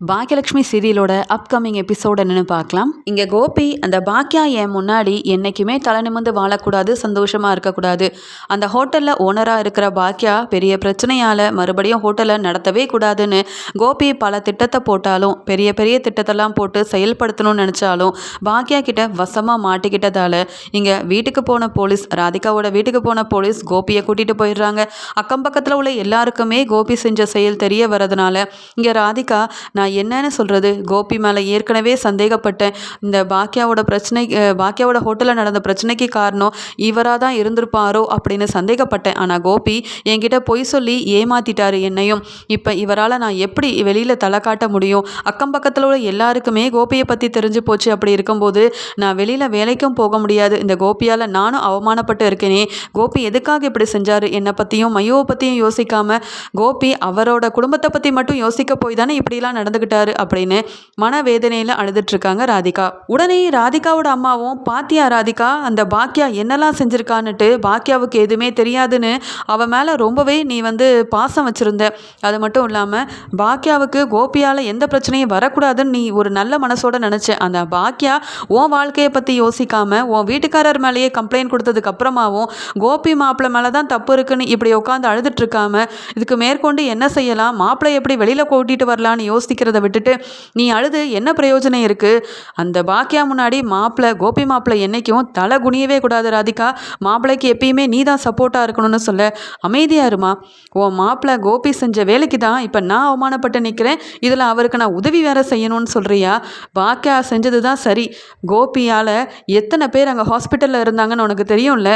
Baakiyalakshmi சீரியலோட upcoming episode என்னன்னு பார்க்கலாம். இங்கே கோபி அந்த பாக்கியா என் முன்னாடி என்றைக்குமே தலை நிமிந்து வாழக்கூடாது சந்தோஷமாக இருக்கக்கூடாது. அந்த ஹோட்டலில் ஓனராக இருக்கிற பாக்கியா பெரிய பிரச்சனையால் மறுபடியும் ஹோட்டலை நடத்தவே கூடாதுன்னு கோபி பல திட்டத்தை போட்டாலும் பெரிய பெரிய திட்டத்தெல்லாம் போட்டு செயல்படுத்தணும்னு நினச்சாலும் பாக்கியா கிட்ட வசமாக மாட்டிக்கிட்டதால் இங்கே வீட்டுக்கு போன போலீஸ் ராதிகாவோட வீட்டுக்கு போன போலீஸ் கோபியை கூட்டிகிட்டு போயிடுறாங்க. அக்கம் பக்கத்தில் உள்ள எல்லாருக்குமே கோபி செஞ்ச செயல் தெரிய வரதுனால இங்கே ராதிகா நான் நான் என்னன்னு சொல்கிறது கோபி மேலே ஏற்கனவே சந்தேகப்பட்டேன். இந்த பாக்கியாவோட பிரச்சனை பாக்கியாவோட ஹோட்டலில் நடந்த பிரச்சனைக்கு காரணம் இவராக தான் இருந்திருப்பாரோ அப்படின்னு சந்தேகப்பட்டேன். ஆனால் கோபி என்கிட்ட பொய் சொல்லி ஏமாத்திட்டாரு என்னையும். இப்போ இவரால் நான் எப்படி வெளியில் தலை காட்ட முடியும்? அக்கம் பக்கத்தில் உள்ள எல்லாருக்குமே கோபியை பற்றி தெரிஞ்சு போச்சு. அப்படி இருக்கும்போது நான் வெளியில் வேலைக்கும் போக முடியாது. இந்த கோபியால் நானும் அவமானப்பட்டு இருக்கேனே. கோபி எதுக்காக இப்படி செஞ்சார்? என்னை பற்றியும் மையோவை பற்றியும் யோசிக்காமல் கோபி அவரோட குடும்பத்தை பற்றி மட்டும் யோசிக்க போய் தானே இப்படிலாம் நடந்து நடந்துக்கிட்டாரு அப்படின்னு மனவேதனையில் அழுதுட்ருக்காங்க ராதிகா. உடனே ராதிகாவோட அம்மாவும் பாத்தியா ராதிகா அந்த பாக்கியா என்னெல்லாம் செஞ்சுருக்கான்னுட்டு பாக்கியாவுக்கு எதுவுமே தெரியாதுன்னு அவன் மேலே ரொம்பவே நீ வந்து பாசம் வச்சுருந்த. அது மட்டும் இல்லாமல் பாக்கியாவுக்கு கோபியால் எந்த பிரச்சனையும் வரக்கூடாதுன்னு நீ ஒரு நல்ல மனசோட நினச்ச. அந்த பாக்கியா உன் வாழ்க்கையை பற்றி யோசிக்காமல் உன் வீட்டுக்காரர் மேலேயே கம்ப்ளைண்ட் கொடுத்ததுக்கு அப்புறமாவும் கோபி மாப்பிள்ளை மேலே தான் தப்பு இருக்குன்னு இப்படி உட்காந்து அழுதுட்ருக்காம இதுக்கு மேற்கொண்டு என்ன செய்யலாம்? மாப்பிள்ளை எப்படி வெளியில் கூட்டிகிட்டு வரலான்னு யோசிக்கிற யோசிக்கிறத விட்டுட்டு நீ அழுது என்ன பிரயோஜனம் இருக்குது அந்த பாக்கியா முன்னாடி மாப்பிள்ளை கோபி மாப்பிள்ளை என்னைக்கும் தலை குனியவே கூடாது ராதிகா. மாப்பிள்ளைக்கு எப்பயுமே நீ தான் சப்போர்ட்டாக இருக்கணும்னு சொல்ல. அமைதியாக இருமா. ஓ மாப்பிள்ளை கோபி செஞ்ச வேலைக்கு தான் இப்போ நான் அவமானப்பட்டு நிற்கிறேன் இதில் அவருக்கு நான் உதவி வேற செய்யணும்னு சொல்கிறியா பாக்கியா செஞ்சது தான் சரி. கோபியால் எத்தனை பேர் அங்கே ஹாஸ்பிட்டலில் இருந்தாங்கன்னு உனக்கு தெரியும்ல?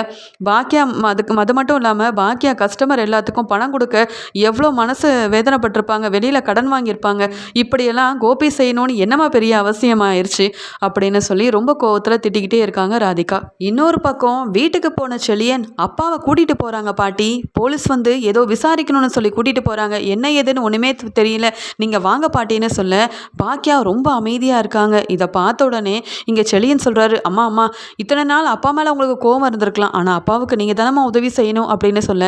பாக்கியா அதுக்கு அது மட்டும் இல்லாமல் பாக்கியா கஸ்டமர் எல்லாத்துக்கும் பணம் கொடுக்க எவ்வளோ மனசு வேதனைப்பட்டிருப்பாங்க. வெளியில் கடன் வாங்கியிருப்பாங்க. இப்படியெல்லாம் கோபி செய்யணும்னு என்னமா பெரிய அவசியமாயிருச்சு அப்படின்னு சொல்லி ரொம்ப கோவத்தில் திட்டிக்கிட்டே இருக்காங்க ராதிகா. இன்னொரு பக்கம் வீட்டுக்கு போன செழியன் அப்பாவை கூட்டிகிட்டு போகிறாங்க பாட்டி. போலீஸ் வந்து ஏதோ விசாரிக்கணும்னு சொல்லி கூட்டிகிட்டு போகிறாங்க என்ன ஏதுன்னு ஒன்றுமே தெரியல. நீங்கள் வாங்க பாட்டின்னு சொல்ல பாக்கியா ரொம்ப அமைதியாக இருக்காங்க. இதை பார்த்த உடனே இங்கே செழியன் சொல்கிறாரு அம்மா அம்மா இத்தனை நாள் அப்பா மேலே உங்களுக்கு கோவம் இருந்திருக்கலாம். ஆனால் அப்பாவுக்கு நீங்கள் தானம்மா உதவி செய்யணும் அப்படின்னு சொல்ல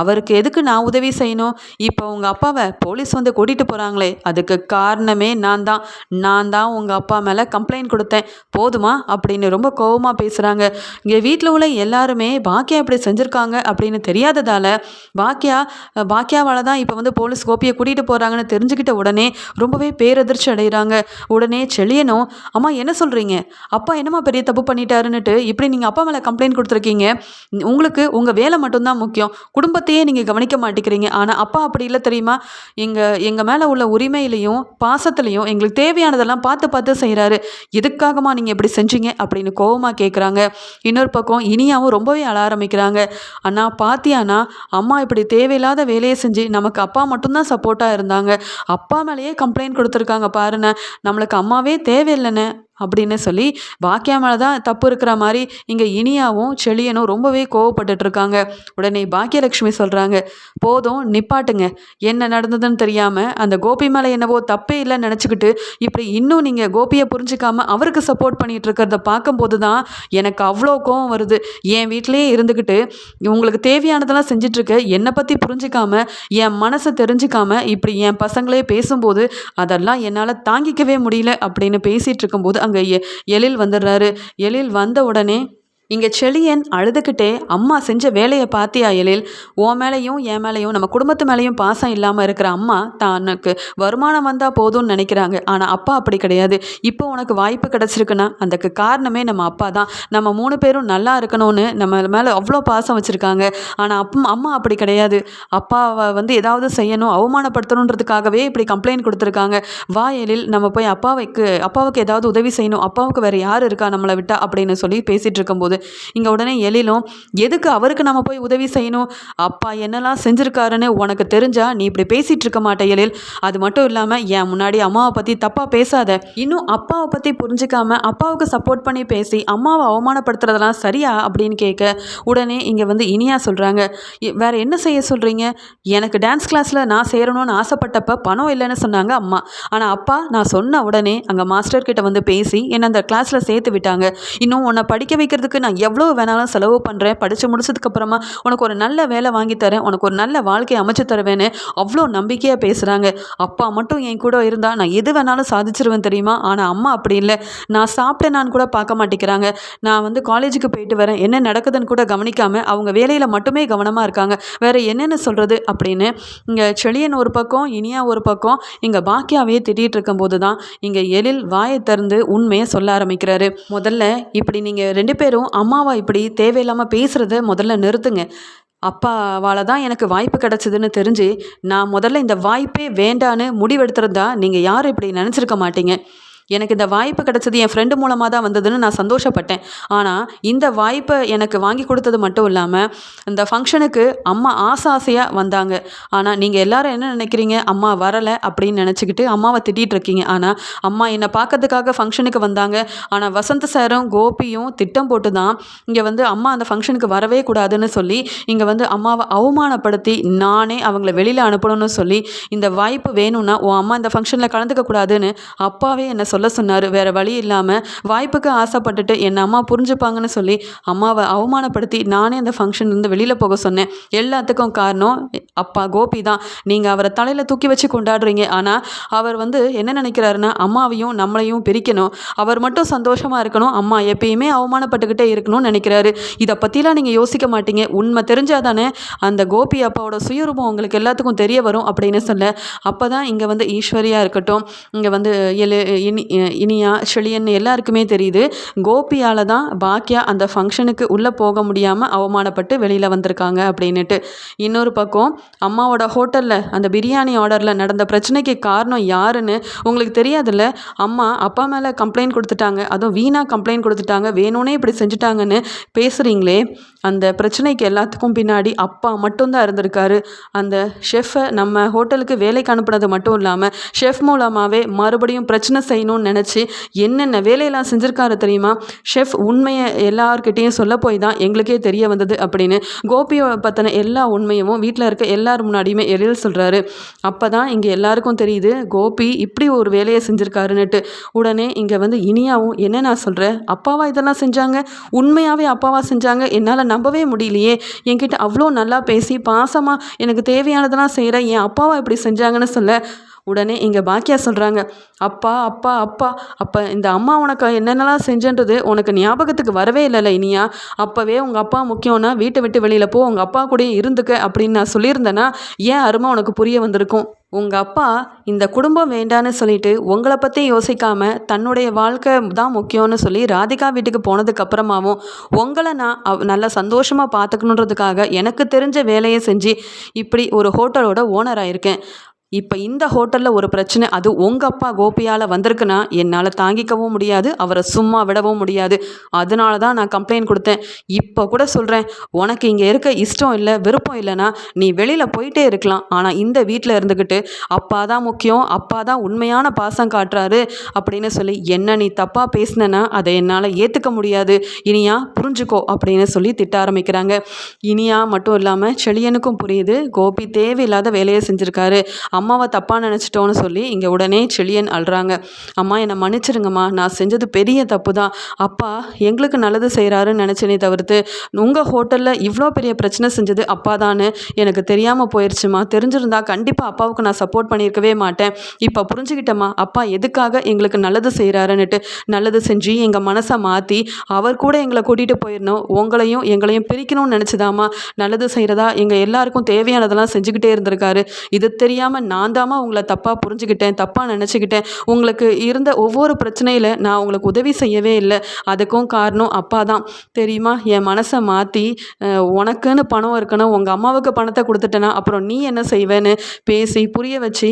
அவருக்கு எதுக்கு நான் உதவி செய்யணும்? இப்போ உங்கள் அப்பாவை போலீஸ் வந்து கூட்டிகிட்டு போகிறாங்களே அதுக்கு காரணமே நான் தான் நான் தான் உங்கள் அப்பா மேலே கம்ப்ளைண்ட் கொடுத்தேன். போதுமா? அப்படின்னு ரொம்ப கோபமாக பேசுகிறாங்க இங்கே வீட்டில் உள்ள எல்லாருமே பாக்கியா இப்படி செஞ்சுருக்காங்க? அப்படின்னு தெரியாததால் பாக்கியா பாக்கியாவால் தான் இப்போ வந்து போலீஸ் கோப்பியை கூட்டிகிட்டு போகிறாங்கன்னு தெரிஞ்சுக்கிட்ட உடனே ரொம்பவே பேரதிர்ச்சி அடைகிறாங்க உடனே செழியனும் அம்மா என்ன சொல்கிறீங்க அப்பா என்னம்மா பெரிய தப்பு பண்ணிட்டாருன்னுட்டு இப்படி நீங்கள் அப்பா மேலே கம்ப்ளைண்ட் கொடுத்துருக்கீங்க? உங்களுக்கு உங்கள் வேலை மட்டும்தான் முக்கியம். குடும்பத்தையே நீங்கள் கவனிக்க மாட்டேங்கிறீங்க. ஆனால் அப்பா அப்படி இல்லை தெரியுமா? எங்கள் எங்கள் மேலே உள்ள உரிமையிலையும் அன்புலையும் பாசத்துலையும் எங்களுக்கு தேவையானதெல்லாம் பார்த்து பார்த்து செய்கிறாரு எதுக்காகமா நீங்கள் இப்படி செஞ்சீங்க? அப்படின்னு கோபமாக கேட்குறாங்க இன்னொரு பக்கம் இனியாவும் ரொம்பவே அழ ஆரம்பிக்கிறாங்க. அண்ணா பாத்தியானா அம்மா இப்படி தேவையில்லாத வேலையை செஞ்சு நமக்கு அப்பா மட்டும்தான் சப்போர்ட்டாக இருந்தாங்க. அப்பா மேலேயே கம்ப்ளைண்ட் கொடுத்துருக்காங்க பாருண்ணே. நம்மளுக்கு அம்மாவே தேவையில்லைண்ணே. அப்படின்னு சொல்லி பாக்கியா மேலே தான் தப்பு இருக்கிற மாதிரி இங்கே இனியாவும் செழியனும் ரொம்பவே கோவப்பட்டுட்ருக்காங்க. உடனே பாக்கியலட்சுமி சொல்கிறாங்க போதும் நிப்பாட்டுங்க. என்ன நடந்ததுன்னு தெரியாமல் அந்த கோபி மேலே என்னவோ தப்பே இல்லைன்னு நினச்சிக்கிட்டு இப்படி இன்னும் நீங்கள் கோபியை புரிஞ்சிக்காம அவருக்கு சப்போர்ட் பண்ணிகிட்டு இருக்கிறத பார்க்கும்போது தான் எனக்கு அவ்வளோ கோவம் வருது. என் வீட்டிலேயே இருந்துக்கிட்டு உங்களுக்கு தேவையானதெல்லாம் செஞ்சிட்ருக்க என்னை பற்றி புரிஞ்சிக்காம என் மனசை தெரிஞ்சிக்காம இப்படி என் பசங்களே பேசும்போது அதெல்லாம் என்னால் தாங்கிக்கவே முடியல அப்படின்னு பேசிகிட்டு இருக்கும்போது அங்கே எழில் வந்துடுறாரு. எழில் வந்த உடனே இங்கே செழியன் அழுதுகிட்டே அம்மா செஞ்ச வேலையை பார்த்தியா எழில்? உன் மேலேயும் என் மேலேயும் நம்ம குடும்பத்து மேலேயும் பாசம் இல்லாமல் இருக்கிற அம்மா தனக்கு வருமானம் வந்தால் போதும்னு நினைக்கிறாங்க. ஆனால் அப்பா அப்படி கிடையாது. இப்போ உனக்கு வாய்ப்பு கிடச்சிருக்குன்னா அதுக்கு காரணமே நம்ம அப்பா தான். நம்ம மூணு பேரும் நல்லா இருக்கணும்னு நம்ம மேலே அவ்வளோ பாசம் வச்சுருக்காங்க. ஆனால் அப்பா அம்மா அப்படி கிடையாது. அப்பாவை வந்து ஏதாவது செய்யணும் அவமானப்படுத்தணுன்றதுக்காகவே இப்படி கம்ப்ளைண்ட் கொடுத்துருக்காங்க. வா எழில் நம்ம போய் அப்பாவுக்கு அப்பாவுக்கு ஏதாவது உதவி செய்யணும் அப்பாவுக்கு வேறு யார் இருக்கா நம்மளை விட்டா? அப்படின்னு சொல்லி பேசிகிட்டு இருக்கும்போது இங்கே உடனே எழிலும் எதுக்கு அவருக்கு நம்ம போய் உதவி செய்யணும்? அப்பா என்னெல்லாம் செஞ்சுருக்காருன்னு உனக்கு தெரிஞ்சா நீ இப்படி பேசிகிட்டு இருக்க மாட்டே எழில். அது மட்டும் இல்லாமல் என் முன்னாடி அம்மாவை பற்றி தப்பாக பேசாத. இன்னும் அப்பாவை பற்றி புரிஞ்சுக்காம அப்பாவுக்கு சப்போர்ட் பண்ணி பேசி அம்மாவை அவமானப்படுத்துறதெல்லாம் சரியா? அப்படின்னு கேட்க உடனே இங்கே வந்து இனியா சொல்கிறாங்க வேற என்ன செய்ய சொல்கிறீங்க எனக்கு டான்ஸ் கிளாஸில் நான் சேரணும்னு ஆசைப்பட்டப்ப பணம் இல்லைன்னு சொன்னாங்க அம்மா. ஆனால் அப்பா நான் சொன்ன உடனே அங்கே மாஸ்டர்கிட்ட வந்து பேசி என்னை அந்த கிளாஸில் சேர்த்து விட்டாங்க. இன்னும் உன்னை படிக்க வைக்கிறதுக்கு நான் எவ்வளோ வேணாலும் செலவு பண்ணுறேன் படித்து முடிச்சதுக்கப்புறமா உனக்கு ஒரு நல்ல வேலை வாங்கி தரேன் உனக்கு ஒரு நல்ல வாழ்க்கையை அமைச்சு தருவேன்னு அவ்வளோ நம்பிக்கையாக பேசுகிறாங்க அப்பா மட்டும் என் கூட இருந்தால் நான் எது வேணாலும் சாதிச்சிருவேன் தெரியுமா? ஆனால் அம்மா அப்படி இல்லை. நான் சாப்பிட்டேனான்னு கூட பார்க்க மாட்டேங்கிறாங்க. நான் வந்து காலேஜுக்கு போயிட்டு வரேன். என்ன நடக்குதுன்னு கூட கவனிக்காமல் அவங்க வேலையில் மட்டுமே கவனமாக இருக்காங்க. வேறு என்னென்னு சொல்கிறது அப்படின்னு இங்கே செழியன் ஒரு பக்கம் இனியா ஒரு பக்கம் இங்கே பாக்கியாவே திட்டிகிட்டு இருக்கும்போது தான் இங்கே எழில் வாயை திறந்து உண்மையை சொல்ல ஆரம்பிக்கிறாரு. முதல்ல இப்படி நீங்கள் ரெண்டு பேரும் அம்மாவை இப்படி தேவையில்லாமல் பேசுகிறத முதல்ல நிறுத்துங்க. அப்பாவால் தான் எனக்கு வாய்ப்பு கிடச்சிதுன்னு தெரிஞ்சு நான் முதல்ல இந்த வாய்ப்பே வேண்டான்னு முடிவெடுத்திருந்தா நீங்கள் யாரும் இப்படி நினச்சிருக்க மாட்டீங்க. எனக்கு இந்த வாய்ப்பு கிடச்சது என் ஃப்ரெண்டு மூலமாக தான் வந்ததுன்னு நான் சந்தோஷப்பட்டேன். ஆனால் இந்த வாய்ப்பை எனக்கு வாங்கி கொடுத்தது மட்டும் இல்லாமல் இந்த ஃபங்க்ஷனுக்கு அம்மா ஆசை ஆசையாக வந்தாங்க. ஆனால் நீங்கள் எல்லாரும் என்ன நினைக்கிறீங்க? அம்மா வரலை அப்படின்னு நினச்சிக்கிட்டு அம்மாவை திட்டிகிட்டு இருக்கீங்க. ஆனால் அம்மா என்னை பார்க்கறதுக்காக ஃபங்க்ஷனுக்கு வந்தாங்க. ஆனால் வசந்த் சாரும் கோபியும் திட்டம் போட்டு தான் இங்கே வந்து அம்மா அந்த ஃபங்க்ஷனுக்கு வரவே கூடாதுன்னு சொல்லி இங்கே வந்து அம்மாவை அவமானப்படுத்தி நானே அவங்கள வெளியில் அனுப்பணும்னு சொல்லி இந்த வாய்ப்பு வேணும்னா உன் அம்மா இந்த ஃபங்க்ஷனில் கலந்துக்க கூடாதுன்னு அப்பாவே என்னை சொல்ல சொன்னார். வேறு வழி இல்லாமல் வாய்ப்புக்கு ஆசைப்பட்டுட்டு என் அம்மா புரிஞ்சுப்பாங்கன்னு சொல்லி அம்மாவை அவமானப்படுத்தி நானே அந்த ஃபங்க்ஷன் இருந்து வெளியில் போக சொன்னேன். எல்லாத்துக்கும் காரணம் அப்பா கோபி தான். நீங்கள் அவரை தலையில் தூக்கி வச்சு கொண்டாடுறீங்க. ஆனால் அவர் வந்து என்ன நினைக்கிறாருன்னா அம்மாவையும் நம்மளையும் பிரிக்கணும். அவர் மட்டும் சந்தோஷமாக இருக்கணும். அம்மா எப்பயுமே அவமானப்பட்டுக்கிட்டே இருக்கணும்னு நினைக்கிறாரு. இதை பற்றிலாம் நீங்கள் யோசிக்க மாட்டீங்க. உண்மை தெரிஞ்சால் தானே அந்த கோபி அப்பாவோட சுயரூபம் உங்களுக்கு எல்லாத்துக்கும் தெரிய வரும் அப்படின்னு சொல்ல அப்போ தான் இங்கே வந்து ஈஸ்வரியாக இருக்கட்டும் இங்கே வந்து எலு இனி இனியா செழியன் எல்லாருக்குமே தெரியுது. கோபியால் தான் பாக்கியா அந்த ஃபங்க்ஷனுக்கு உள்ளே போக முடியாமல் அவமானப்பட்டு வெளியில் வந்திருக்காங்க அப்படின்னுட்டு. இன்னொரு பக்கம் அம்மாவோட ஹோட்டலில் அந்த பிரியாணி ஆர்டரில் நடந்த பிரச்சனைக்கு காரணம் யாருன்னு உங்களுக்கு தெரியாதுல்ல? அம்மா அப்பா மேலே கம்ப்ளைண்ட் கொடுத்துட்டாங்க. அதுவும் வீணாக கம்ப்ளைண்ட் கொடுத்துட்டாங்க. வேணும்னே இப்படி செஞ்சுட்டாங்கன்னு பேசுகிறீங்களே அந்த பிரச்சனைக்கு எல்லாத்துக்கும் பின்னாடி அப்பா மட்டும்தான் இருந்திருக்காரு. அந்த ஷெஃப்பை நம்ம ஹோட்டலுக்கு வேலைக்கு அனுப்புனது மட்டும் இல்லாமல் ஷெஃப் மூலமாகவே மறுபடியும் பிரச்சனை செய்யணும் செய்யணும்னு நினச்சி என்னென்ன வேலையெல்லாம் செஞ்சுருக்காரு தெரியுமா? ஷெஃப் உண்மையை எல்லார்கிட்டேயும் சொல்ல போய் தான் எங்களுக்கே தெரிய வந்தது அப்படின்னு கோபியை பற்றின எல்லா உண்மையும் வீட்டில் இருக்க எல்லார் முன்னாடியுமே எழில் சொல்கிறாரு அப்போ தான் இங்கே எல்லாருக்கும் தெரியுது கோபி இப்படி ஒரு வேலையை செஞ்சுருக்காருன்னுட்டு. உடனே இங்கே வந்து இனியாவும் என்ன நான் சொல்கிறேன் அப்பாவா இதெல்லாம் செஞ்சாங்க? உண்மையாகவே அப்பாவா செஞ்சாங்க? என்னால் நம்பவே முடியலையே. என்கிட்ட அவ்வளோ நல்லா பேசி பாசமாக எனக்கு தேவையானதெல்லாம் செய்கிற என் அப்பாவா இப்படி செஞ்சாங்கன்னு சொல்ல உடனே இங்கே பாக்கியா சொல்கிறாங்க அப்பா அப்பா அப்பா அப்போ இந்த அம்மா உனக்கு என்னென்னலாம் செஞ்சன்றது உனக்கு ஞாபகத்துக்கு வரவே இல்லைல்ல இனியா. அப்போவே உங்கள் அப்பா முக்கியம்னா வீட்டை விட்டு வெளியில் போ உங்கள் அப்பா கூடயே இருந்துக்க அப்படின்னு நான் சொல்லியிருந்தேன்னா ஏன் அருமை உனக்கு புரிய வந்திருக்கும்? உங்கள் அப்பா இந்த குடும்பம் வேண்டான்னு சொல்லிட்டு உங்களை பற்றி யோசிக்காமல் தன்னுடைய வாழ்க்கை தான் முக்கியம்னு சொல்லி ராதிகா வீட்டுக்கு போனதுக்கு அப்புறமாவும் உங்களை நான் அவ் நல்லா சந்தோஷமாக பார்த்துக்கணுன்றதுக்காக எனக்கு தெரிஞ்ச வேலையை செஞ்சு இப்படி ஒரு ஹோட்டலோட ஓனராக இருக்கேன். இப்போ இந்த ஹோட்டலில் ஒரு பிரச்சனை அது உங்கள் அப்பா கோபியால் வந்திருக்குன்னா என்னால் தாங்கிக்கவும் முடியாது அவரை சும்மா விடவும் முடியாது. அதனால தான் நான் கம்ப்ளைண்ட் கொடுத்தேன். இப்போ கூட சொல்கிறேன் உனக்கு இங்கே இருக்க இஷ்டம் இல்லை விருப்பம் இல்லைன்னா நீ வெளியில் போயிட்டே இருக்கலாம். ஆனால் இந்த வீட்டில் இருந்துக்கிட்டு அப்பா தான் முக்கியம் அப்பா தான் உண்மையான பாசம் காட்டுறாரு அப்படின்னு சொல்லி என்ன நீ தப்பாக பேசினேன்னா அதை என்னால் ஏற்றுக்க முடியாது. இனியா புரிஞ்சுக்கோ அப்படின்னு சொல்லி திட்ட ஆரம்பிக்கிறாங்க. இனியா மட்டும் இல்லாமல் செழியனுக்கும் புரியுது கோபி தேவையில்லாத வேலையை செஞ்சுருக்காரு. அம்மாவை தப்பாக நினச்சிட்டோன்னு சொல்லி இங்கே உடனே செழியன் அழுறாங்க. அம்மா என்னை மன்னிச்சிருங்கம்மா. நான் செஞ்சது பெரிய தப்பு தான் அப்பா எங்களுக்கு நல்லது செய்கிறாருன்னு நினச்சனே தவிர்த்து உங்கள் ஹோட்டலில் இவ்வளோ பெரிய பிரச்சனை செஞ்சது அப்பா தான் எனக்கு தெரியாமல் போயிடுச்சுமா தெரிஞ்சிருந்தா கண்டிப்பாக அப்பாவுக்கு நான் சப்போர்ட் பண்ணியிருக்கவே மாட்டேன். இப்போ புரிஞ்சுக்கிட்டேம்மா. அப்பா எதுக்காக எங்களுக்கு நல்லது செய்கிறாருன்னுட்டு நல்லது செஞ்சு எங்கள் மனசை மாற்றி அவர் கூட எங்களை கூட்டிகிட்டு போயிடணும் உங்களையும் எங்களையும் பிரிக்கணும்னு நினச்சிதாம்மா. நல்லது செய்கிறதா எங்கள் எல்லாருக்கும் தேவையானதெல்லாம் செஞ்சுக்கிட்டே இருந்திருக்காரு. இது தெரியாமல் நான் தாம்மா உங்களை தப்பாக புரிஞ்சுக்கிட்டேன் தப்பாக நினச்சிக்கிட்டேன். உங்களுக்கு இருந்த ஒவ்வொரு பிரச்சனையில் நான் உங்களுக்கு உதவி செய்யவே இல்லை. அதுக்கும் காரணம் அப்பா தான் தெரியுமா? என் மனசை மாற்றி உனக்குன்னு பணம் இருக்கணும் உங்கள் அம்மாவுக்கு பணத்தை கொடுத்துட்டேன்னா அப்புறம் நீ என்ன செய்வேன்னு பேசி புரிய வச்சு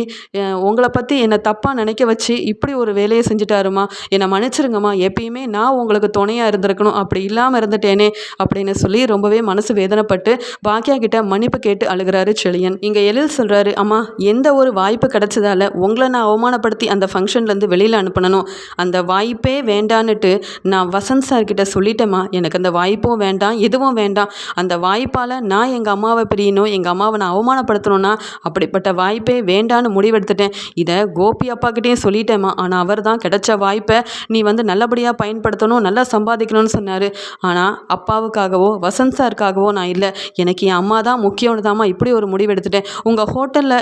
உங்களை பற்றி என்னை தப்பாக நினைக்க வச்சு இப்படி ஒரு வேலையை செஞ்சுட்டாருமா? என்னை மன்னிச்சிருங்கம்மா. எப்பயுமே நான் உங்களுக்கு துணையாக இருந்திருக்கணும். அப்படி இல்லாமல் இருந்துட்டேனே அப்படின்னு சொல்லி ரொம்பவே மனசு வேதனைப்பட்டு பாக்கியா கிட்ட மன்னிப்பு கேட்டு அழுகிறாரு செழியன். இங்கே எழில் சொல்கிறாரு அம்மா எந்த இந்த ஒரு வாய்ப்பு கிடச்சதால உங்களை நான் அவமானப்படுத்தி அந்த ஃபங்க்ஷன்லேருந்து வெளியில் அனுப்பணும் அந்த வாய்ப்பே வேண்டான்னுட்டு நான் வசந்த் சார் கிட்ட சொல்லிட்டேம்மா. எனக்கு அந்த வாய்ப்பும் வேண்டாம் எதுவும் வேண்டாம். அந்த வாய்ப்பால் நான் எங்கள் அம்மாவை பிரியணும் எங்கள் அம்மாவை நான் அவமானப்படுத்தணும்னா அப்படிப்பட்ட வாய்ப்பே வேண்டான்னு முடிவெடுத்துட்டேன். இதை கோபி அப்பாக்கிட்டேயும் சொல்லிட்டேம்மா. ஆனால் அவர் தான் கிடைச்ச வாய்ப்பை நீ வந்து நல்லபடியாக பயன்படுத்தணும் நல்லா சம்பாதிக்கணும்னு சொன்னார். ஆனால் அப்பாவுக்காகவோ வசந்த் சாருக்காகவோ நான் இல்லை. எனக்கு என் அம்மா தான் முக்கியம்னு தாம்மா இப்படி ஒரு முடிவெடுத்துட்டேன். உங்கள் ஹோட்டலில்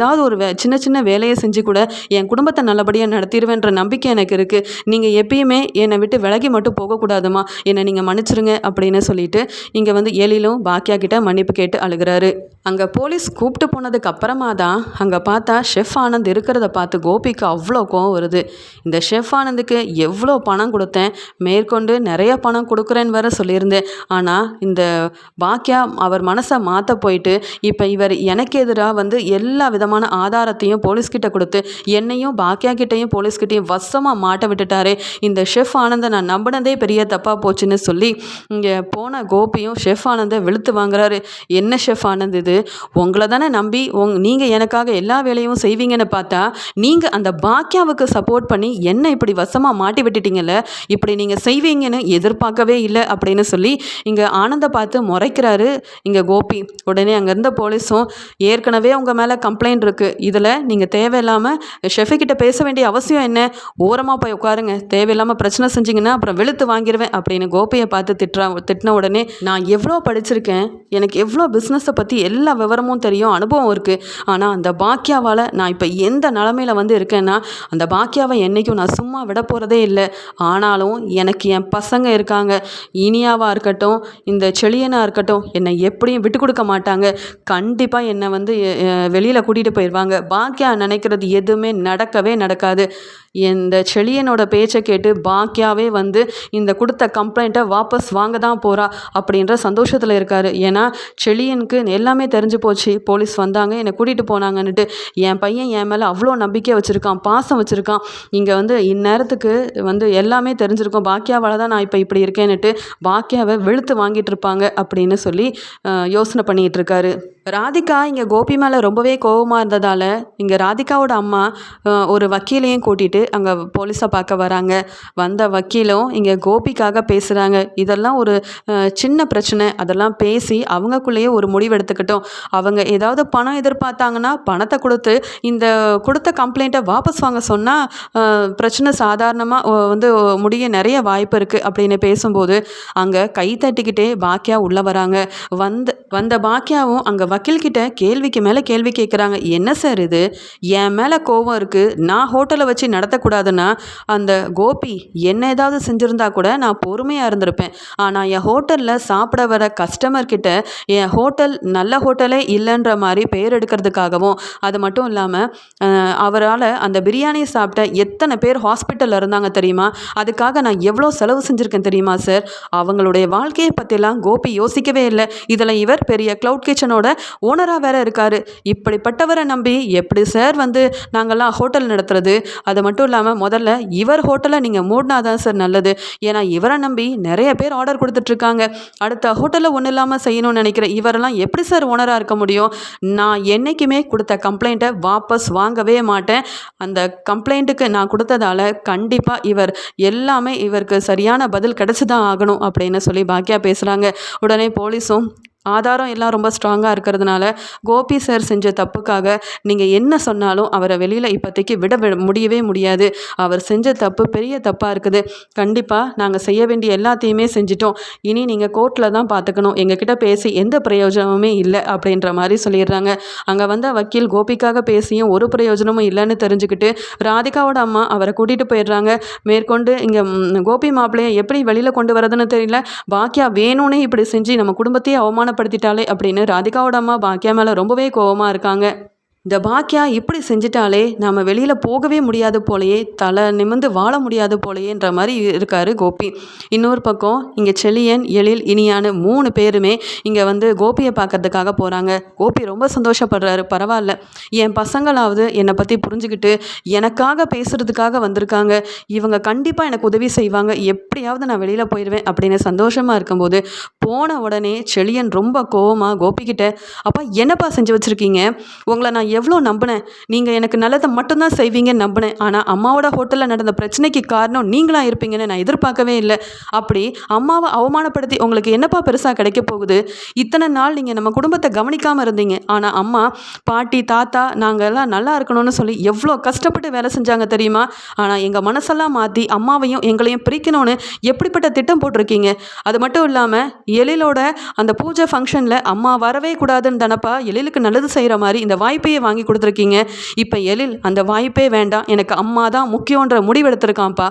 ஏதாவது ஒரு வே சின்ன சின்ன வேலையை செஞ்சு கூட என் குடும்பத்தை நல்லபடியாக நடத்திடுவேன்ற நம்பிக்கை எனக்கு இருக்குது நீங்கள் எப்பயுமே என்னை விட்டு விலகி மட்டும் போகக்கூடாதுமா என்னை நீங்கள் மன்னிச்சிருங்க அப்படின்னு சொல்லிட்டு இங்கே வந்து எழிலும் பாக்கியா கிட்ட மன்னிப்பு கேட்டு அழுகிறாரு. அங்கே போலீஸ் கூப்பிட்டு போனதுக்கு அப்புறமா தான் அங்கே பார்த்தா ஷெஃப் ஆனந்த் இருக்கிறத பார்த்து கோபிக்கு அவ்வளோ கோவம் வருது. இந்த ஷெஃப் ஆனந்துக்கு எவ்வளோ பணம் கொடுத்தேன் மேற்கொண்டு நிறைய பணம் கொடுக்குறேன்னு வேற சொல்லியிருந்தேன். ஆனால் இந்த பாக்கியா அவர் மனசை மாற்ற போயிட்டு இப்போ இவர் எனக்கு எதிராக வந்து எல்லா விதமான ஆதாரத்தையும் போலீஸ்கிட்ட கொடுத்து என்னையும் பாக்கியா கிட்டேயும் போலீஸ்கிட்டையும் வசமாக மாட்ட விட்டுட்டாரே. இந்த ஷெஃப் ஆனந்தை நான் நம்பினதே பெரிய தப்பாக போச்சுன்னு சொல்லி இங்கே போன கோபியும் ஷெஃப் ஆனந்தை வெளுத்து வாங்குறாரு. என்ன ஷெஃப் ஆனந்த் இது? உங்களை தானே நம்பி உங் நீங்கள் எனக்காக எல்லா வேலையும் செய்வீங்கன்னு பார்த்தா நீங்கள் அந்த பாக்கியாவுக்கு சப்போர்ட் பண்ணி என்ன இப்படி வசமாக மாட்டி விட்டுட்டீங்கல்ல இப்படி நீங்கள் செய்வீங்கன்னு எதிர்பார்க்கவே இல்லை அப்படின்னு சொல்லி இங்கே ஆனந்தை பார்த்து முறைக்கிறாரு. இங்கே கோபி உடனே அங்கே இருந்த போலீஸும் ஏற்கனவே உங்கள் மேலே கம்ப்ளைண்ட் இருக்குது இதில் நீங்கள் தேவையில்லாமல் ஷெஃபிக்கிட்ட பேச வேண்டிய அவசியம் என்ன? ஓரமாக போய் உட்காருங்க. தேவையில்லாமல் பிரச்சனை செஞ்சீங்கன்னா அப்புறம் வெளுத்து வாங்கிடுவேன் அப்படின்னு கோபியை பார்த்து திட்டுறா திட்டின உடனே நான் எவ்வளோ படிச்சிருக்கேன் எனக்கு எவ்வளோ பிஸ்னஸை பற்றி எல்லா எல்லா விவரமும் தெரியும் அனுபவம் இருக்குது ஆனால் அந்த பாக்கியாவால் நான் இப்போ எந்த நிலமையில வந்து இருக்கேன்னா அந்த பாக்கியாவை என்றைக்கும் நான் சும்மா விட போகிறதே இல்லை. ஆனாலும் எனக்கு என் பசங்க இருக்காங்க. இனியாவாக இருக்கட்டும் இந்த செளியனாக இருக்கட்டும் என்னை எப்படியும் விட்டு கொடுக்க மாட்டாங்க. கண்டிப்பாக என்னை வந்து வெளியில் கூட்டிகிட்டு போயிடுவாங்க பாக்கியா நினைக்கிறது எதுவுமே நடக்கவே நடக்காது. இந்த செழியனோட பேச்சை கேட்டு பாக்கியாவே வந்து இந்த கொடுத்த கம்ப்ளைண்ட்டை வாபஸ் வாங்க தான் போகிறா அப்படின்ற சந்தோஷத்தில் இருக்கார். ஏன்னா செழியனுக்கு எல்லாமே தெரிஞ்சு போச்சு. போலீஸ் வந்தாங்க என்னை கூட்டிகிட்டு போனாங்கன்னுட்டு. என் பையன் என் மேலே அவ்வளோ நம்பிக்கை வச்சுருக்கான் பாசம் வச்சுருக்கான். இங்கே வந்து இந்நேரத்துக்கு வந்து எல்லாமே தெரிஞ்சிருக்கும். பாக்கியாவால் தான் நான் இப்போ இப்படி இருக்கேன்னுட்டு பாக்கியாவை வெளுத்து வாங்கிட்டு இருப்பாங்க அப்படின்னு சொல்லி யோசனை பண்ணிகிட்டு இருக்காரு. ராதிகா இங்கே கோபி மேலே ரொம்பவே கோபமாக இருந்ததால் இங்கே ராதிகாவோட அம்மா ஒரு வக்கீலையும் கூட்டிகிட்டு அங்கே போலீஸை பார்க்க வராங்க. வந்த வக்கீலும் இங்கே கோபிக்காக பேசுகிறாங்க இதெல்லாம் ஒரு சின்ன பிரச்சனை. அதெல்லாம் பேசி அவங்கக்குள்ளேயே ஒரு முடிவு எடுத்துக்கிட்டோம். அவங்க ஏதாவது பணம் எதிர்பார்த்தாங்கன்னா பணத்தை கொடுத்து இந்த கொடுத்த கம்ப்ளைண்ட்டை வாபஸ் வாங்க சொன்னால் பிரச்சனை சாதாரணமாக வந்து முடிய நிறைய வாய்ப்பு இருக்குது அப்படின்னு பேசும்போது அங்கே கை தட்டிக்கிட்டே பாக்கியா உள்ளே வராங்க. வந்த வந்த பாக்கியாவும் அங்கே வக்கீல்கிட்ட கேள்விக்கு மேலே கேள்வி கேட்குறாங்க என்ன சார் இது? என் மேலே கோவம் இருக்குது நான் ஹோட்டலை வச்சு நடத்தக்கூடாதுன்னா அந்த கோபி என்ன ஏதாவது செஞ்சுருந்தா கூட நான் பொறுமையாக இருந்திருப்பேன். ஆனால் என் ஹோட்டலில் சாப்பிட வர கஸ்டமர்கிட்ட என் ஹோட்டல் நல்ல ஹோட்டலே இல்லைன்ற மாதிரி பெயர் எடுக்கிறதுக்காகவும் அது மட்டும் இல்லாமல் அவரால் அந்த பிரியாணி சாப்பிட்ட எத்தனை பேர் ஹாஸ்பிட்டலில் இருந்தாங்க தெரியுமா? அதுக்காக நான் எவ்வளோ செலவு செஞ்சுருக்கேன் தெரியுமா சார் அவங்களுடைய வாழ்க்கையை பற்றிலாம் கோபி யோசிக்கவே இல்லை. இதில் இவர் பெரிய க்ளவுட் கிச்சனோட ஓனராக வேற இருக்கார். இப்படிப்பட்டவரை நம்பி எப்படி சார் வந்து நாங்கள்லாம் ஹோட்டல் நடத்துறது? அது மட்டும் மட்டும் இல்லாமல் முதல்ல இவர் ஹோட்டலை நீங்கள் மூடினா தான் சார் நல்லது. ஏன்னா இவரை நம்பி நிறைய பேர் ஆர்டர் கொடுத்துட்ருக்காங்க. அடுத்த ஹோட்டலில் ஒன்றும் இல்லாமல் செய்யணும்னு நினைக்கிறேன். இவரெல்லாம் எப்படி சார் ஓனராக இருக்க முடியும்? நான் என்றைக்குமே கொடுத்த கம்ப்ளைண்ட்டை வாபஸ் வாங்கவே மாட்டேன். அந்த கம்ப்ளைண்ட்டுக்கு நான் கொடுத்ததால கண்டிப்பாக இவர் எல்லாமே இவருக்கு சரியான பதில் கிடச்சி தான் ஆகணும் அப்படின்னு சொல்லி பாக்கியா பேசுகிறாங்க உடனே போலீஸும் ஆதாரம் எல்லாம் ரொம்ப ஸ்ட்ராங்காக இருக்கிறதுனால கோபி சார் செஞ்ச தப்புக்காக நீங்கள் என்ன சொன்னாலும் அவரை வெளியில் இப்போதைக்கு விட முடியவே முடியாது. அவர் செஞ்ச தப்பு பெரிய தப்பாக இருக்குது. கண்டிப்பாக நாங்கள் செய்ய வேண்டிய எல்லாத்தையுமே செஞ்சிட்டோம். இனி நீங்கள் கோர்ட்டில் தான் பார்த்துக்கணும் எங்ககிட்ட பேசி எந்த பிரயோஜனமுமே இல்லை அப்படின்ற மாதிரி சொல்லிடுறாங்க. அங்கே வந்த வக்கீல் கோபிக்காக பேசியும் ஒரு பிரயோஜனமும் இல்லைன்னு தெரிஞ்சுக்கிட்டு ராதிகாவோட அம்மா அவரை கூட்டிகிட்டு போயிடுறாங்க. மேற்கொண்டு இங்கே கோபி மாப்பிள்ளையை எப்படி வெளியில் கொண்டு வரதுன்னு தெரியல. பாக்கியா வேணும்னே இப்படி செஞ்சு நம்ம குடும்பத்தையே அவமான அவமானப்படுத்திட்டாளே அப்படின்னு ராதிகாவோட அம்மா பாக்கியா மேலே ரொம்பவே கோபமாக இருக்காங்க. இந்த பாக்கியா இப்படி செஞ்சிட்டாலே நம்ம வெளியில் போகவே முடியாது போலையே தலை நிமிந்து வாழ முடியாது போலையேன்ற மாதிரி இருக்கார் கோபி. இன்னொரு பக்கம் இங்கே செலியன் எழில் இனியான்னு மூணு பேருமே இங்கே வந்து கோபியை பார்க்கறதுக்காக போகிறாங்க கோபி ரொம்ப சந்தோஷப்படுறாரு. பரவாயில்ல. என் பசங்களாவது என்னை பற்றி புரிஞ்சுக்கிட்டு எனக்காக பேசுகிறதுக்காக வந்திருக்காங்க. இவங்க கண்டிப்பாக எனக்கு உதவி செய்வாங்க. எப்படியாவது நான் வெளியில் போயிடுவேன் அப்படின்னு சந்தோஷமாக இருக்கும்போது போன உடனே செழியன் ரொம்ப கோவமாக கோபிக்கிட்ட அப்பா என்னப்பா செஞ்சு வச்சுருக்கீங்க? உங்களை நான் எவ்வளோ நம்பினேன். நீங்கள் எனக்கு நல்லதை மட்டும்தான் செய்வீங்கன்னு நம்பினேன். ஆனால் அம்மாவோட ஹோட்டலில் நடந்த பிரச்சனைக்கு காரணம் நீங்களாக இருப்பீங்கன்னு நான் எதிர்பார்க்கவே இல்லை. அப்படி அம்மாவை அவமானப்படுத்தி உங்களுக்கு என்னப்பா பெருசாக கிடைக்க போகுது? இத்தனை நாள் நீங்கள் நம்ம குடும்பத்தை கவனிக்காமல் இருந்தீங்க. ஆனால் அம்மா பாட்டி தாத்தா நாங்கள் எல்லாம் நல்லா இருக்கணும்னு சொல்லி எவ்வளோ கஷ்டப்பட்டு வேலை செஞ்சாங்க தெரியுமா? ஆனால் எங்கள் மனசெல்லாம் மாற்றி அம்மாவையும் எங்களையும் பிரிக்கணும்னு எப்படிப்பட்ட திட்டம் போட்டிருக்கீங்க? அது மட்டும் இல்லாமல் எழிலோட அந்த பூஜை ஃபங்க்ஷனில் அம்மா வரவே கூடாதுன்னு தானப்பா எழிலுக்கு நல்லது செய்கிற மாதிரி இந்த வாய்ப்பையே வாங்கி கொடுத்துருக்கீங்க. இப்போ எழில் அந்த வாய்ப்பே வேண்டாம். எனக்கு அம்மா தான் முக்கியன்ற முடிவெடுத்திருக்கான்ப்பா.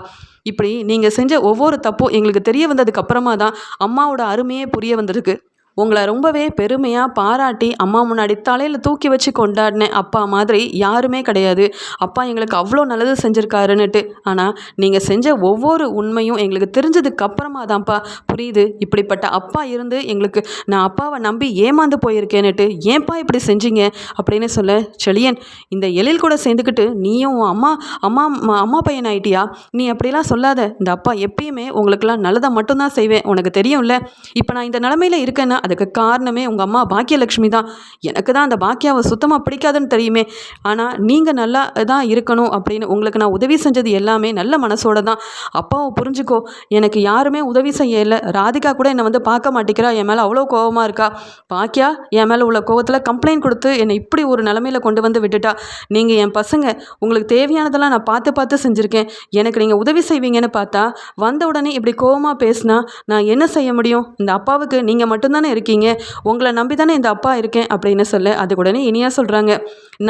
இப்படி நீங்கள் செஞ்ச ஒவ்வொரு தப்பும் எங்களுக்கு தெரிய வந்ததுக்கு அப்புறமா தான் அம்மாவோட அருமையே புரிய வந்திருக்கு. உங்களை ரொம்பவே பெருமையாக பாராட்டி அம்மா முன்னாடி தலையில் தூக்கி வச்சு கொண்டாடினேன் அப்பா மாதிரி யாருமே கிடையாது. அப்பா எங்களுக்கு அவ்வளோ நல்லது செஞ்சுருக்காருன்னுட்டு. ஆனால் நீங்கள் செஞ்ச ஒவ்வொரு உண்மையும் எங்களுக்கு தெரிஞ்சதுக்கு அப்புறமா தான்ப்பா. புரியுது? இப்படிப்பட்ட அப்பா இருந்து எங்களுக்கு நான் அப்பாவை நம்பி ஏமாந்து போயிருக்கேன்னுட்டு ஏன்ப்பா இப்படி செஞ்சீங்க? அப்படின்னு சொல்ல செழியன் இந்த எழில் கூட சேர்ந்துக்கிட்டு நீயும் உன் அம்மா அம்மா அம்மா பையன் ஆயிட்டியா? நீ அப்படிலாம் சொல்லாத. இந்த அப்பா எப்பயுமே உங்களுக்கெல்லாம் நல்லதை மட்டும்தான் செய்வேன். உனக்கு தெரியும்ல. இப்போ நான் இந்த நிலமையில இருக்கேன்னா அதுக்கு காரணமே உங்கள் அம்மா பாக்கியலட்சுமி தான். எனக்கு தான் அந்த பாக்கியாவை சுத்தமாக பிடிக்காதுன்னு தெரியுமே. ஆனால் நீங்கள் நல்லா தான் இருக்கணும் அப்படின்னு உங்களுக்கு நான் உதவி செஞ்சது எல்லாமே நல்ல மனசோட தான். அப்பாவை புரிஞ்சுக்கோ. எனக்கு யாருமே உதவி செய்ய இல்லை ராதிகா கூட என்னை வந்து பார்க்க மாட்டேங்கிறா. என் மேலே அவ்வளோ கோவமாக இருக்கா. பாக்கியா என் மேலே உள்ள கோவத்தில் கம்ப்ளைண்ட் கொடுத்து என்னை இப்படி ஒரு நிலமையில கொண்டு வந்து விட்டுட்டா. நீங்கள் என் பசங்க உங்களுக்கு தேவையானதெல்லாம் நான் பார்த்து பார்த்து செஞ்சுருக்கேன். எனக்கு நீங்கள் உதவி செய்வீங்கன்னு பார்த்தா வந்த உடனே இப்படி கோவமாக பேசினா நான் என்ன செய்ய முடியும்? இந்த அப்பாவுக்கு நீங்கள் மட்டும்தானே இருக்கீங்க. உங்களை நம்பி தானே இந்த அப்பா இருக்கேன் அப்படின்னு சொல்ல. அது உடனே இனியா சொல்கிறாங்க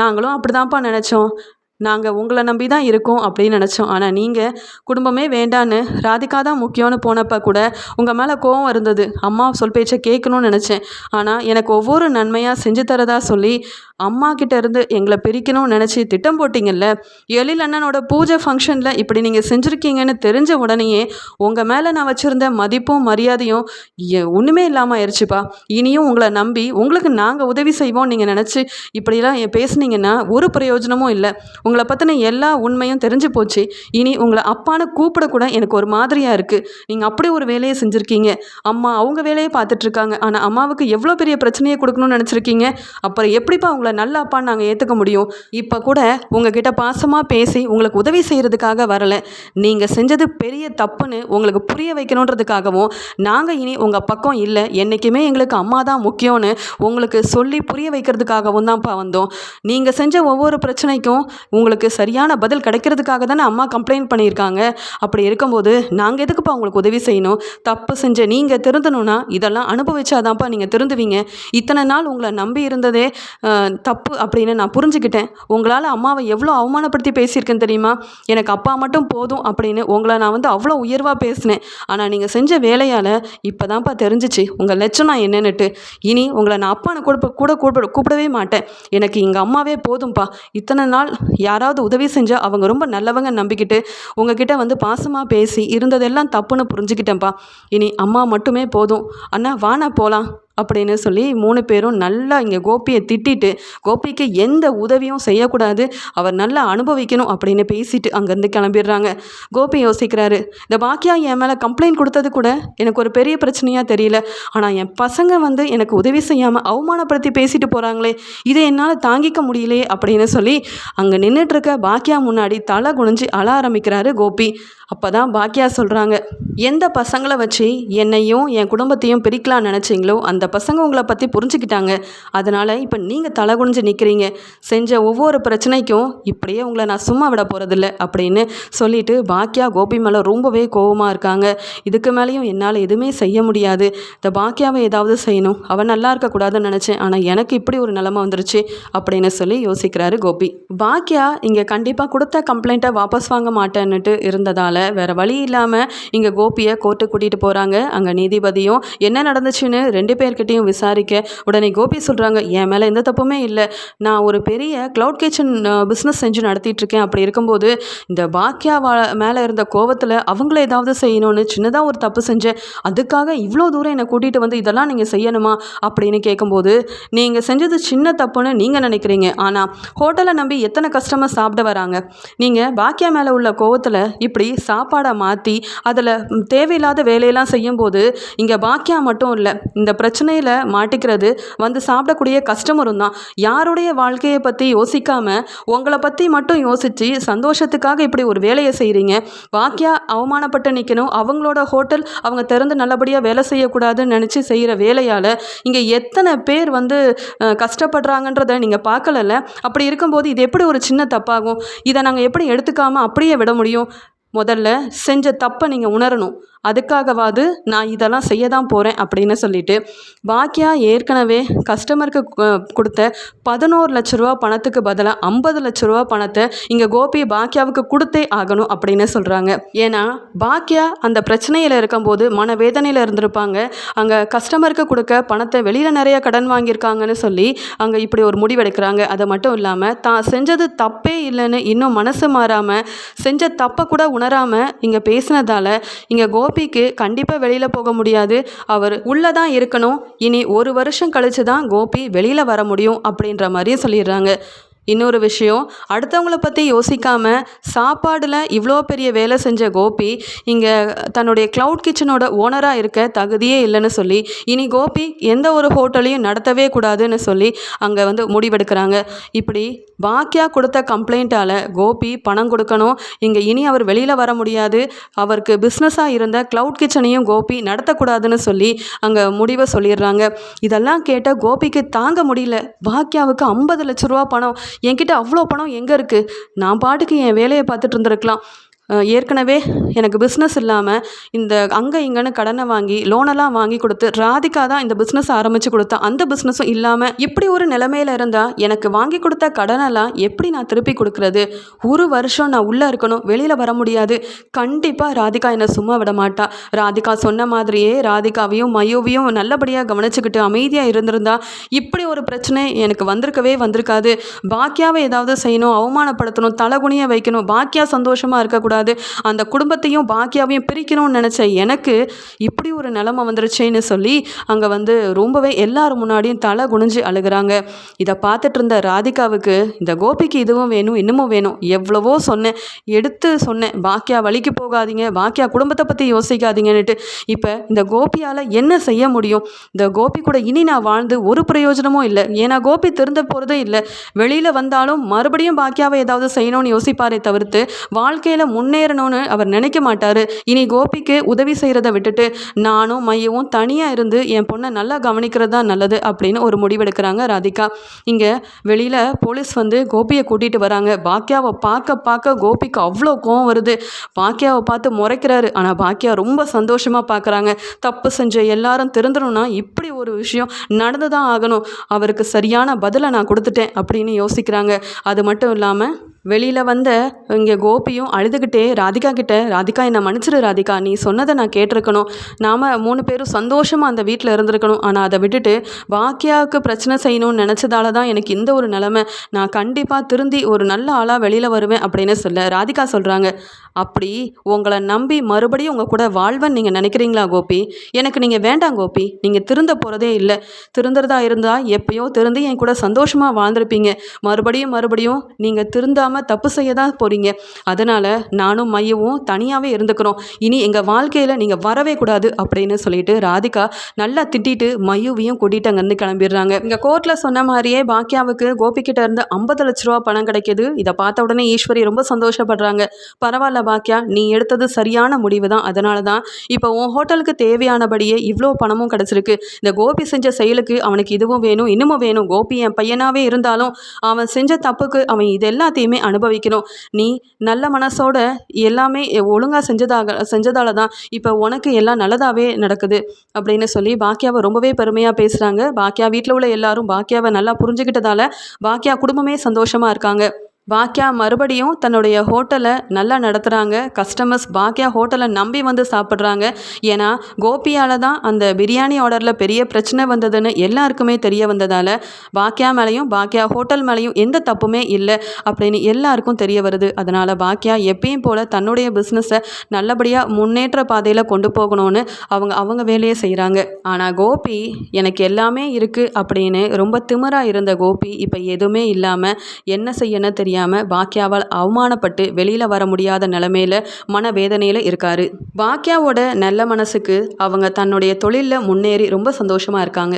நாங்களும் அப்படி தான்ப்பா நினச்சோம். நாங்கள் உங்களை நம்பி தான் இருக்கோம் அப்படின்னு நினச்சோம். ஆனால் நீங்கள் குடும்பமே வேண்டான்னு ராதிகா தான் முக்கியம்னு போனப்போ கூட உங்கள் மேலே கோவம் இருந்தது. அம்மா சொல் பேச்சை கேட்கணும்னு நினச்சேன். ஆனால் எனக்கு ஒவ்வொரு நன்மையாக செஞ்சு தரதா சொல்லி அம்மா கிட்ட இருந்து எங்களை பிரிக்கணும்னு நினச்சி திட்டம் போட்டிங்கல்ல? எழில் அண்ணனோட பூஜை ஃபங்க்ஷனில் இப்படி நீங்கள் செஞ்சுருக்கீங்கன்னு தெரிஞ்ச உடனேயே உங்கள் மேலே நான் வச்சுருந்த மதிப்பும் மரியாதையும் எ- ஒன்றுமே இல்லாமல் ஆயிடுச்சுப்பா இனியும் உங்களை நம்பி உங்களுக்கு நாங்கள் உதவி செய்வோம் நீங்கள் நினச்சி இப்படிலாம் பேசுனீங்கன்னா ஒரு பிரயோஜனமும் இல்லை. உங்களை பற்றின எல்லா உண்மையும் தெரிஞ்சு போச்சு. இனி உங்களை அப்பான்னு கூப்பிடக்கூட எனக்கு ஒரு மாதிரியாக இருக்குது நீங்கள் அப்படி ஒரு வேலையை செஞ்சுருக்கீங்க. அம்மா அவங்க வேலையை பார்த்துட்ருக்காங்க ஆனால் அம்மாவுக்கு எவ்வளோ பெரிய பிரச்சனையை கொடுக்கணும்னு நினச்சிருக்கீங்க? அப்புறம் எப்படிப்பா உங்களை நல்ல அப்பான்னு நாங்கள் ஏற்றுக்க முடியும். இப்போ கூட உங்ககிட்ட பாசமாக பேசி உங்களுக்கு உதவி செய்கிறதுக்காக வரலை. நீங்கள் செஞ்சது பெரிய தப்புன்னு உங்களுக்கு புரிய வைக்கணுன்றதுக்காகவும் நாங்கள் இனி உங்கள் பக்கம் இல்லை. என்றைக்குமே எங்களுக்கு அம்மா தான் முக்கியம்னு உங்களுக்கு சொல்லி புரிய வைக்கிறதுக்காகவும் தான்ப்பா வந்தோம். நீங்கள் செஞ்ச ஒவ்வொரு பிரச்சனைக்கும் உங்களுக்கு சரியான பதில் கிடைக்கிறதுக்காக தானே அம்மா கம்ப்ளைண்ட் பண்ணியிருக்காங்க. அப்படி இருக்கும்போது நாங்கள் எதுக்குப்பா உங்களுக்கு உதவி செய்யணும்? தப்பு செஞ்ச நீங்கள் திருந்தணும்னா இதெல்லாம் அனுபவிச்சாதான்ப்பா நீங்கள் திருந்துவீங்க. இத்தனை நாள் உங்களை நம்பி இருந்ததே தப்பு அப்படின்னு நான் புரிஞ்சுக்கிட்டேன். உங்களால் அம்மாவை எவ்வளோ அவமானப்படுத்தி பேசியிருக்கேன் தெரியுமா? எனக்கு அப்பா மட்டும் போதும் அப்படின்னு உங்களை நான் வந்து அவ்வளோ உயர்வாக பேசினேன். ஆனால் நீங்கள் செஞ்ச வேலையால் இப்போ தான்ப்பா தெரிஞ்சிச்சு. உங்கள் லட்சணம் என்னென்னுட்டு. இனி உங்களை நான் அப்பான்னு கூட கூட கூப்பிட கூப்பிடவே மாட்டேன். எனக்கு எங்கள் அம்மாவே போதும்ப்பா இத்தனை நாள் யாராவது உதவி செஞ்சால் அவங்க ரொம்ப நல்லவங்க நம்பிக்கிட்டு உங்ககிட்ட வந்து பாசமாக பேசி இருந்ததெல்லாம் தப்புன்னு புரிஞ்சுக்கிட்டேன்ப்பா. இனி அம்மா மட்டுமே போதும். அண்ணா வாண்ணா போகலாம் அப்படின்னு சொல்லி மூணு பேரும் நல்லா இங்கே கோபியை திட்டிட்டு கோபிக்கு எந்த உதவியும் செய்யக்கூடாது அவர் நல்லா அனுபவிக்கணும் அப்படின்னு பேசிட்டு அங்கேருந்து கிளம்பிடுறாங்க. கோபி யோசிக்கிறாரு இந்த பாக்கியா என் மேலே கம்ப்ளைண்ட் கொடுத்தது கூட எனக்கு ஒரு பெரிய பிரச்சனையாக தெரியல. ஆனால் என் பசங்க வந்து எனக்கு உதவி செய்யாமல் அவமானப்படுத்தி பேசிட்டு போகிறாங்களே இதை என்னால் தாங்கிக்க முடியலையே அப்படின்னு சொல்லி அங்கே நின்றுட்டுருக்க பாக்கியா முன்னாடி தலை குனிஞ்சு அழ ஆரம்பிக்கிறாரு கோபி. அப்போ தான் பாக்கியா சொல்கிறாங்க எந்த பசங்களை வச்சு என்னையும் என் குடும்பத்தையும் பிரிக்கலாம் நினச்சிங்களோ அந்த பசங்க உங்களை பற்றி புரிஞ்சுக்கிட்டாங்க. அதனால் இப்போ நீங்கள் தலை குனிஞ்சு நிற்கிறீங்க செஞ்ச ஒவ்வொரு பிரச்சனைக்கும் இப்படியே உங்களை நான் சும்மா விட போகிறதில்ல அப்படின்னு சொல்லிட்டு பாக்கியா கோபி மேலே ரொம்பவே கோவமாக இருக்காங்க. இதுக்கு மேலேயும் என்னால் எதுவுமே செய்ய முடியாது. இந்த பாக்கியாவை ஏதாவது செய்யணும். அவன் நல்லா இருக்கக்கூடாதுன்னு நினச்சேன். ஆனால் எனக்கு இப்படி ஒரு நிலமை வந்துருச்சு அப்படின்னு சொல்லி யோசிக்கிறாரு கோபி. பாக்கியா இங்கே கண்டிப்பாக கொடுத்த கம்ப்ளைண்ட்டை வாபஸ் வாங்க மாட்டேன்னுட்டு இருந்ததால் வேறு வழி இல்லாமல் இங்கே கோபியை கோர்ட்டுக்கு கூட்டிகிட்டு போகிறாங்க அங்கே நீதிபதியும் என்ன நடந்துச்சுன்னு ரெண்டு பேர்கிட்டையும் விசாரிக்க. உடனே கோபி சொல்கிறாங்க என் மேலே எந்த தப்புமே இல்லை. நான் ஒரு பெரிய க்ளவுட் கிச்சன் பிஸ்னஸ் செஞ்சு நடத்திட்டு இருக்கேன் அப்படி இருக்கும்போது இந்த பாக்கியாவா மேலே இருந்த கோவத்தில் அவங்கள ஏதாவது செய்யணும்னு சின்னதாக ஒரு தப்பு செஞ்சேன். அதுக்காக இவ்வளோ தூரம் என்னை கூட்டிகிட்டு வந்து இதெல்லாம் நீங்கள் செய்யணுமா? அப்படின்னு கேட்கும்போது நீங்கள் செஞ்சது சின்ன தப்புன்னு நீங்கள் நினைக்கிறீங்க. ஆனால் ஹோட்டலை நம்பி எத்தனை கஸ்டமர் சாப்பிட வராங்க? நீங்கள் பாக்கியா மேலே உள்ள கோவத்தில் இப்படி சாப்பாடை மாற்றி அதில் தேவையில்லாத வேலையெல்லாம் செய்யும்போது இங்கே பாக்கியா மட்டும் இல்லை இந்த பிரச்சனையில் மாட்டிக்கிறது வந்து சாப்பிடக்கூடிய கஸ்டமரும் தான். யாருடைய வாழ்க்கையை பற்றி யோசிக்காமல் உங்களை பற்றி மட்டும் யோசித்து சந்தோஷத்துக்காக இப்படி ஒரு வேலையை செய்கிறீங்க பாக்கியா அவமானப்பட்டு நிற்கணும் அவங்களோட ஹோட்டல் அவங்க திறந்து நல்லபடியாக வேலை செய்யக்கூடாதுன்னு நினச்சி செய்கிற வேலையால் இங்கே எத்தனை பேர் வந்து கஷ்டப்படுறாங்கன்றத கஷ்டப்படுறாங்கன்றதை நீங்கள் பார்க்கலல்ல? அப்படி இருக்கும்போது இது எப்படி ஒரு சின்ன தப்பாகும்? இதை நாங்கள் எப்படி எடுத்துக்காமல் அப்படியே விட முடியும்? முதல்ல செஞ்ச தப்பை நீங்கள் உணரணும். அதுக்காகவாது நான் இதெல்லாம் செய்ய தான் போகிறேன் அப்படின்னு சொல்லிட்டு பாக்கியா ஏற்கனவே கஸ்டமருக்கு கொடுத்த பதினோரு லட்ச ரூபா பணத்துக்கு பதிலாக ஐம்பது லட்ச ரூபா பணத்தை இங்கே கோபி பாக்கியாவுக்கு கொடுத்தே ஆகணும் அப்படின்னு சொல்கிறாங்க ஏன்னா பாக்கியா அந்த பிரச்சனையில் இருக்கும்போது மனவேதனையில் இருந்திருப்பாங்க. அங்கே கஸ்டமருக்கு கொடுக்க பணத்தை வெளியில் நிறைய கடன் வாங்கியிருக்காங்கன்னு சொல்லி அங்கே இப்படி ஒரு முடிவெடுக்கிறாங்க. அது மட்டும் இல்லாமல் தான் செஞ்சது தப்பே இல்லைன்னு இன்னும் மனசு மாறாமல் செஞ்ச தப்பை கூட உணராமல் இங்கே பேசினதால இங்கே கோபிக்கு கண்டிப்பாக வெளியில் போக முடியாது. அவர் உள்ளே தான் இருக்கணும். இனி ஒரு வருஷம் கழிச்சு தான் கோபி வெளியில் வர முடியும் அப்படின்ற மாதிரியும் சொல்லிடுறாங்க. இன்னொரு விஷயம் அடுத்தவங்கள பற்றி யோசிக்காமல் சாப்பாடில் இவ்வளோ பெரிய வேலை செஞ்ச கோபி இங்கே தன்னுடைய க்ளவுட் கிச்சனோட ஓனராக இருக்க தகுதியே இல்லைன்னு சொல்லி இனி கோபி எந்த ஒரு ஹோட்டலையும் நடத்தவே கூடாதுன்னு சொல்லி அங்கே வந்து முடிவெடுக்கிறாங்க. இப்படி பாக்கியா கொடுத்த கம்ப்ளைண்ட்டால் கோபி பணம் கொடுக்கணும் இங்கே இனி அவர் வெளியில் வர முடியாது அவருக்கு பிஸ்னஸாக இருந்த க்ளவுட் கிச்சனையும் கோபி நடத்தக்கூடாதுன்னு சொல்லி அங்கே முடிவை சொல்லிடுறாங்க. இதெல்லாம் கேட்ட கோபிக்கு தாங்க முடியல. பாக்கியாவுக்கு ஐம்பது லட்ச ரூபா பணம் என்கிட்ட அவ்வளோ பணம் எங்கே இருக்குது நான் பாட்டுக்கு என் வேலையை பார்த்துட்டு இருந்திருக்கலாம். ஏற்கனவே எனக்கு பிஸ்னஸ் இல்லாமல் இந்த அங்கே இங்கேன்னு கடனை வாங்கி லோனெல்லாம் வாங்கி கொடுத்து ராதிகா தான் இந்த பிஸ்னஸ் ஆரம்பித்து கொடுத்தா அந்த பிஸ்னஸும் இல்லாமல் இப்படி ஒரு நிலமையில இருந்தால் எனக்கு வாங்கி கொடுத்த கடனெல்லாம் எப்படி நான் திருப்பி கொடுக்கறது? ஒரு வருஷம் நான் உள்ளே இருக்கணும் வெளியில் வர முடியாது. கண்டிப்பாக ராதிகா என்னை சும்மா விட மாட்டா. ராதிகா சொன்ன மாதிரியே ராதிகாவையும் மயோவையும் நல்லபடியாக கவனிச்சுக்கிட்டு அமைதியாக இருந்திருந்தா இப்படி ஒரு பிரச்சனை எனக்கு வந்திருக்கவே வந்திருக்காது. பாக்கியாவை ஏதாவது செய்யணும் அவமானப்படுத்தணும் தலகுனிய வைக்கணும் பாக்கியா சந்தோஷமாக இருக்கக்கூடாது. அந்த குடும்பத்தையும் பாக்கியாவையும் பிரிக்கணும்னு நினச்ச எனக்கு இப்படி ஒரு நிலமை வந்துருச்சேன்னு சொல்லி அங்கே வந்து ரொம்பவே எல்லாரும் முன்னாடியும் தலை குனிஞ்சு அழுகுறாங்க. இதை பார்த்துட்டு இருந்த ராதிகாவுக்கு இந்த கோபிக்கு இதுவும் வேணும் இன்னமும் வேணும். எவ்வளவோ சொன்னேன். எடுத்து சொன்னேன். பாக்கியா வழிக்கு போகாதீங்க. பாக்கியா குடும்பத்தை பற்றி யோசிக்காதீங்கன்னுட்டு. இப்போ இந்த கோபியால் என்ன செய்ய முடியும்? இந்த கோபி கூட இனி நான் வாழ்ந்து ஒரு பிரயோஜனமும் இல்லை. ஏன்னா கோபி திருந்த போகிறதே இல்லை. வெளியில் வந்தாலும் மறுபடியும் பாக்கியாவை ஏதாவது செய்யணும்னு யோசிப்பாரே தவிர்த்து வாழ்க்கையில் முன்னேறணும்னு அவர் நினைக்க மாட்டார். இனி கோபிக்கு உதவி செய்கிறத விட்டுட்டு நானும் மையவும் தனியாக இருந்து என் பொண்ணை நல்லா கவனிக்கிறது தான் நல்லது அப்படின்னு ஒரு முடிவெடுக்கிறாங்க ராதிகா. இங்கே வெளியில் போலீஸ் வந்து கோபியை கூட்டிகிட்டு வராங்க. பாக்கியாவை பார்க்க பார்க்க கோபிக்கு அவ்வளோ கோவம் வருது. பாக்கியாவை பார்த்து முறைக்கிறாரு. ஆனால் பாக்கியா ரொம்ப சந்தோஷமாக பார்க்குறாங்க தப்பு செஞ்ச எல்லாரும் திருந்தணும்னா இப்படி ஒரு விஷயம் நடந்து தான் ஆகணும். அவருக்கு சரியான பதிலை நான் கொடுத்துட்டேன் அப்படின்னு யோசிக்கிறாங்க. அது மட்டும் இல்லாமல் வெளியில் வந்த இங்கே கோபியும் அழுதுகிட்டே ராதிகா கிட்ட ராதிகா என்னை மன்னிச்சிரு ராதிகா நீ சொன்னதை நான் கேட்டிருக்கணும். நாம் மூணு பேரும் சந்தோஷமாக அந்த வீட்டில் இருந்திருக்கணும். ஆனால் அதை விட்டுட்டு வாக்கியாவுக்கு பிரச்சனை செய்யணும்னு நினச்சதால தான் எனக்கு இந்த ஒரு நிலமை. நான் கண்டிப்பாக திருந்தி ஒரு நல்ல ஆளாக வெளியில் வருவேன் அப்படின்னு சொல்ல ராதிகா சொல்கிறாங்க அப்படி உங்களை நம்பி மறுபடியும் உங்கள் கூட வாழ்வன் நீங்கள் நினைக்கிறீங்களா கோபி? எனக்கு நீங்கள் வேண்டாம் கோபி. நீங்கள் திருந்த போகிறதே இல்லை. திருந்துறதா இருந்தால் எப்பயோ திருந்து என் கூட சந்தோஷமாக வாழ்ந்திருப்பீங்க. மறுபடியும் மறுபடியும் நீங்கள் திருந்தாமல் தப்பு செய்ய தான் போகிறீங்க அதனால் நானும் மையவும் தனியாகவே இருந்துக்கிறோம் இனி எங்கள் வாழ்க்கையில் நீங்கள் வரவே கூடாது அப்படின்னு சொல்லிட்டு ராதிகா நல்லா திட்டிட்டு மையுவையும் கூட்டிகிட்டு அங்கேருந்து கிளம்பிடுறாங்க. இங்கே கோர்ட்டில் சொன்ன மாதிரியே பாக்கியாவுக்கு கோபிக்கிட்ட இருந்து ஐம்பது லட்ச ரூபா பணம் கிடைக்கிது. இதை பார்த்த உடனே ஈஸ்வரி ரொம்ப சந்தோஷப்படுறாங்க. பரவாயில்ல பாக்கியா? நீ எடுத்தது சரியான முடிவு தான் அதனால தான் இப்போ உன் ஹோட்டலுக்கு தேவையானபடியே இவ்வளோ பணமும் கிடச்சிருக்கு. இந்த கோபி செஞ்ச செயலுக்கு அவனுக்கு இதுவும் வேணும் இன்னமும் வேணும். கோபி என் பையனாகவே இருந்தாலும் அவன் செஞ்ச தப்புக்கு அவன் இது எல்லாத்தையுமே அனுபவிக்கணும். நீ நல்ல மனசோட எல்லாமே ஒழுங்காக செஞ்சதாக செஞ்சதால தான் இப்போ உனக்கு எல்லாம் நல்லதாகவே நடக்குது அப்படின்னு சொல்லி பாக்கியாவை ரொம்பவே பெருமையாக பேசுகிறாங்க பாக்கியா வீட்டில் உள்ள எல்லாரும் பாக்கியாவை நல்லா புரிஞ்சுக்கிட்டதால பாக்கியா குடும்பமே சந்தோஷமாக இருக்காங்க. பாக்கியா மறுபடியும் தன்னுடைய ஹோட்டலை நல்லா நடத்துகிறாங்க கஸ்டமர்ஸ் பாக்கியா ஹோட்டலை நம்பி வந்து சாப்பிட்றாங்க. ஏன்னா கோபியால் தான் அந்த பிரியாணி ஆர்டரில் பெரிய பிரச்சனை வந்ததுன்னு எல்லாருக்குமே தெரிய வந்ததால் பாக்கியா மேலேயும் பாக்கியா ஹோட்டல் மேலேயும் எந்த தப்புமே இல்லை அப்படின்னு எல்லாருக்கும் தெரிய வருது. அதனால் பாக்கியா எப்பயும் போல் தன்னுடைய பிஸ்னஸை நல்லபடியாக முன்னேற்ற பாதையில் கொண்டு போகணும்னு அவங்க அவங்க வேலையை செய்கிறாங்க ஆனால் கோபி எனக்கு எல்லாமே இருக்குது அப்படின்னு ரொம்ப திமிராக இருந்த கோபி இப்போ எதுவுமே இல்லாமல் என்ன செய்யணும் தெரியாது தெரியாமல் பாக்கியாவால் அவமானப்பட்டு வெளியில் வர முடியாத நிலமையில மனவேதனையில் இருக்காரு. பாக்கியாவோட நல்ல மனசுக்கு அவங்க தன்னுடைய தொழிலில் முன்னேறி ரொம்ப சந்தோஷமாக இருக்காங்க.